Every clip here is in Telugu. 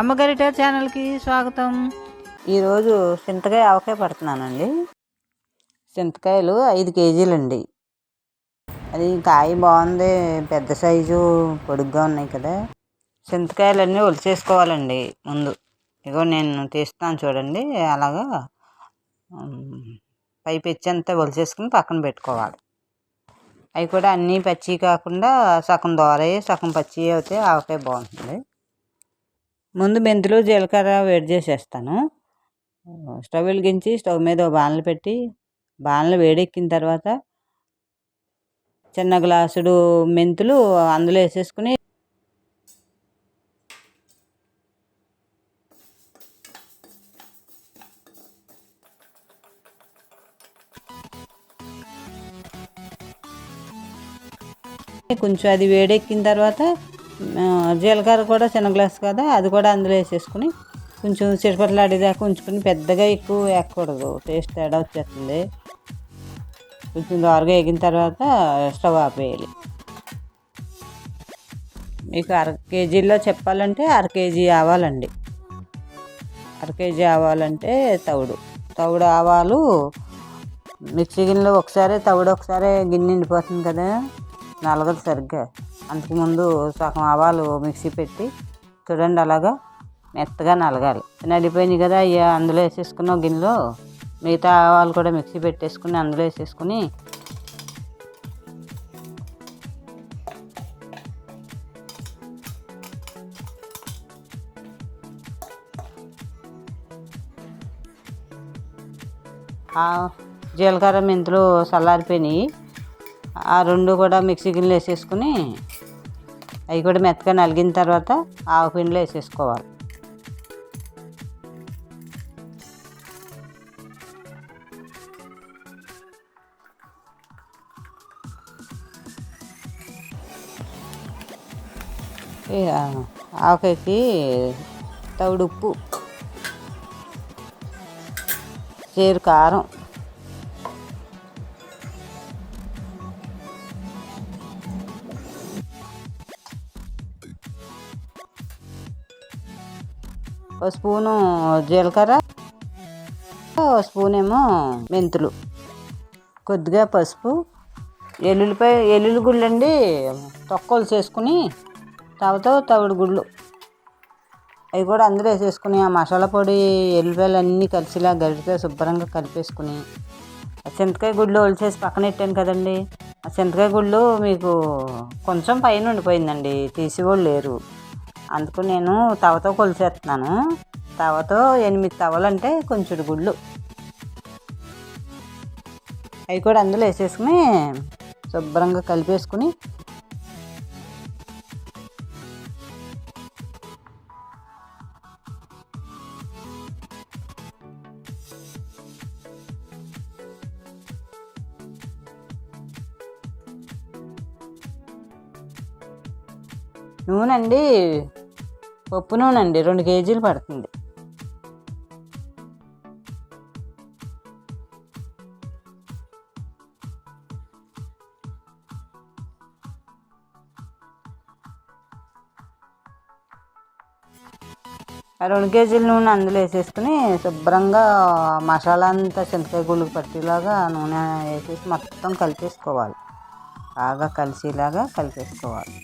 అమ్మగారిట ఛానల్కి స్వాగతం. ఈరోజు చింతకాయ ఆవకాయ పడుతున్నానండి. చింతకాయలు ఐదు కేజీలండి. అది కాయ బాగుంది పెద్ద సైజు పొడుగ్గా ఉన్నాయి కదా. చింతకాయలన్నీ ఒలిచేసుకోవాలండి ముందు. ఇగో నేను తీస్తాను చూడండి అలాగా పైపు పై పెచ్చి ఒలిచేసుకుని పక్కన పెట్టుకోవాలి. అవి కూడా అన్నీ పచ్చి కాకుండా సగం దోరయి సగం పచ్చి అయితే ఆవకాయ బాగుంటుంది. ముందు మెంతులు జీలకర్ర వేడి చేసేస్తాను. స్టవ్ వెలిగించి స్టవ్ మీద బాణలు పెట్టి బాణలు వేడెక్కిన తర్వాత చిన్న గ్లాసుడు మెంతులు అందులో వేసేసుకుని కొంచెం అది వేడెక్కిన తర్వాత జీలకర్ర కూడా చిన్న గ్లాస్ కదా అది కూడా అందులో వేసేసుకుని కొంచెం చిటపట్లాడేదాకా ఉంచుకుని పెద్దగా ఎక్కువ వేయకూడదు. టేస్ట్ తేడా వచ్చేస్తుంది. కొంచెం దోరగా వేగిన తర్వాత స్టవ్ ఆపేయాలి మీకు అర కేజీలో చెప్పాలంటే అర కేజీ ఆవాలండి. అర కేజీ ఆవాలంటే తవుడు. తవుడు ఆవాలు మిక్సీ గిన్నెలో ఒకసారి తవుడు ఒకసారి గిన్నె నిండిపోతుంది కదా నలగదు సరిగ్గా. అంతకుముందు సగం ఆవాలు మిక్సీ పెట్టి చూడండి అలాగా మెత్తగా నలగాలి. నలిపోయినాయి కదా అయ్యా అందులో వేసేసుకున్న గిన్నెలో. మిగతా ఆవాలు కూడా మిక్సీ పెట్టేసుకుని అందులో వేసేసుకుని జీలకర్ర మెంతులు చల్లారిపోయినాయి. ఆ రెండు కూడా మిక్సీ గిన్నెలు వేసేసుకుని అవి కూడా మెత్తగా నలిగిన తర్వాత ఆవు పిండిలో వేసేసుకోవాలి. ఈ ఆవకాయకి తవుడు ఉప్పు చేరు కారం ఒక స్పూను జీలకర్ర ఒక స్పూన్ ఏమో మెంతులు. కొద్దిగా పసుపు ఎల్లుల్లిపాయ ఎల్లుల్లి గుళ్ళు అండి తొక్కలు చేసుకుని తవతో తవుడు గుళ్ళు. అవి కూడా అందులో వేసేసుకుని ఆ మసాలా పొడి ఎల్లుపాయలు అన్నీ కలిసిలా గరిటితో శుభ్రంగా కలిపేసుకుని ఆ చింతకాయ గుళ్ళు ఒలిచేసి పక్కన పెట్టాను కదండి. ఆ చింతకాయ గుళ్ళు మీకు కొంచెం పైన ఉండిపోయిందండి తీసేవాళ్ళు లేరు. అందుకు నేను తవతో కొలిచేస్తున్నాను. తవతో ఎనిమిది తవలు అంటే కొంచెం గుళ్ళు. అవి కూడా అందులో వేసేసుకుని శుభ్రంగా కలిపేసుకుని నూనె అండి పప్పు నూనె అండి రెండు కేజీలు పడుతుంది. రెండు కేజీల నూనె అందులో వేసేసుకుని శుభ్రంగా మసాలా అంతా చింతకాయ గుళ్ళకి పట్టేలాగా నూనె వేసేసి మొత్తం కలిపేసుకోవాలి. బాగా కలిసేలాగా కలిపేసుకోవాలి.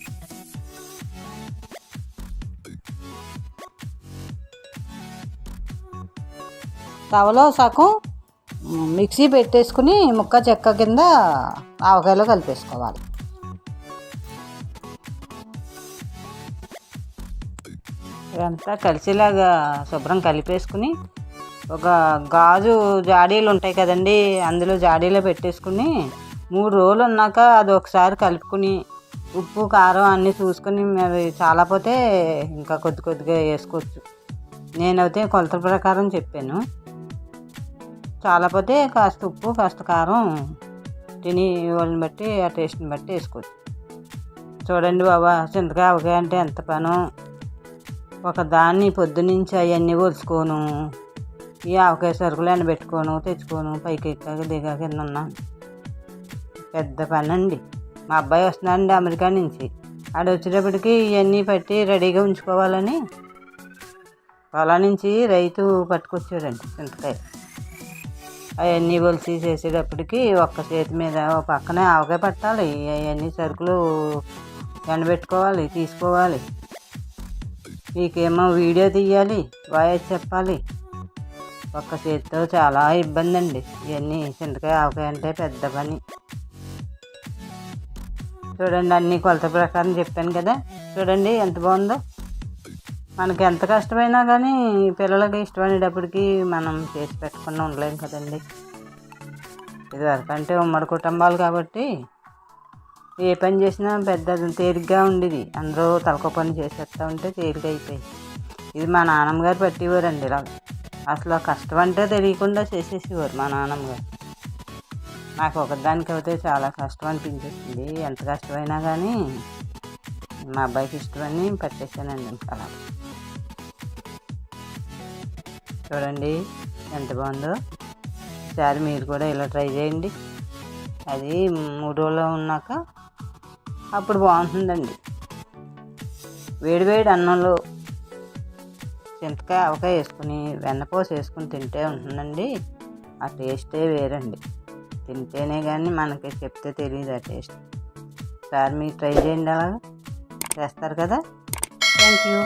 తవలో సగం మిక్సీ పెట్టేసుకుని ముక్క చెక్క కింద ఆవకాయలో కలిపేసుకోవాలి. ఇదంతా కలిసేలాగా శుభ్రం కలిపేసుకుని ఒక గాజు జాడీలు ఉంటాయి కదండి అందులో జాడీలో పెట్టేసుకుని మూడు రోజులు ఉన్నాక అది ఒకసారి కలుపుకుని ఉప్పు కారం అన్నీ చూసుకుని అవి చాలా పోతే ఇంకా కొద్ది కొద్దిగా వేసుకోవచ్చు. నేనైతే కొలత ప్రకారం చెప్పాను. చాలా పోతే కాస్త ఉప్పు కాస్త కారం తిని వాళ్ళని బట్టి ఆ టేస్ట్ని బట్టి వేసుకోవచ్చు. చూడండి బాబా చింతకాయ ఆవకాయ అంటే ఎంత పను. ఒక దాన్ని పొద్దునుంచి అవన్నీ ఒలుచుకోను. ఈ ఆవకాయ సరుకులు ఎండబెట్టుకోను తెచ్చుకోను పైకి ఎక్కాక దిగాక కింద ఉన్నాను పెద్ద పని అండి మా అబ్బాయి వస్తున్నాడండి అమెరికా నుంచి. ఆడు వచ్చేటప్పటికి ఇవన్నీ పట్టి రెడీగా ఉంచుకోవాలని పొలం నుంచి రైతు పట్టుకొచ్చాడండి చింతకాయ. అవన్నీ ఒలిసి చేసేటప్పటికి ఒక్క చేతి మీద ఒక పక్కనే ఆవకాయ పట్టాలి. అవన్నీ సరుకులు ఎండబెట్టుకోవాలి తీసుకోవాలి. మీకేమో వీడియో తీయాలి వాయిస్ చెప్పాలి. ఒక్క చేతితో చాలా ఇబ్బంది అండి ఇవన్నీ చింతకాయ ఆవకాయ అంటే పెద్ద పని. చూడండి అన్ని కొలత ప్రకారం చెప్పాను కదా. చూడండి ఎంత బాగుందో. మనకి ఎంత కష్టమైనా కానీ పిల్లలకి ఇష్టమైనప్పటికీ మనం చేసి పెట్టకుండా ఉండలేం కదండి. ఇది వరకంటే ఉమ్మడి కుటుంబాలు కాబట్టి ఏ పని చేసినా పెద్ద తేలిగ్గా ఉండేది. అందరూ తలకో పని చేసేస్తూ ఉంటే తేలిక అయిపోయి ఇది మా నాన్నమ్మగారు పట్టేవారండి ఇలా. అసలు కష్టం అంటే తెలియకుండా చేసేసేవారు మా నాన్నమ్మగారు. నాకు ఒకదానికి అయితే చాలా కష్టం అనిపించేసింది. ఎంత కష్టమైనా కానీ మా అబ్బాయికి ఇష్టమని పెట్టేశానండి ఇంకా అలా చూడండి ఎంత బాగుందో. ఒకసారి మీరు కూడా ఇలా ట్రై చేయండి. అది మూడు రోజులు ఉన్నాక అప్పుడు బాగుంటుందండి. వేడివేడి అన్నంలో చింతకాయ ఆవకాయ వేసుకుని వెన్నపోసి వేసుకుని తింటే ఉంటుందండి. ఆ టేస్టే వేరండి. తింటేనే కానీ మనకి చెప్తే తెలియదు ఆ టేస్ట్. ఒకసారి మీరు ట్రై చేయండి అలా చేస్తారు కదా? Thank you.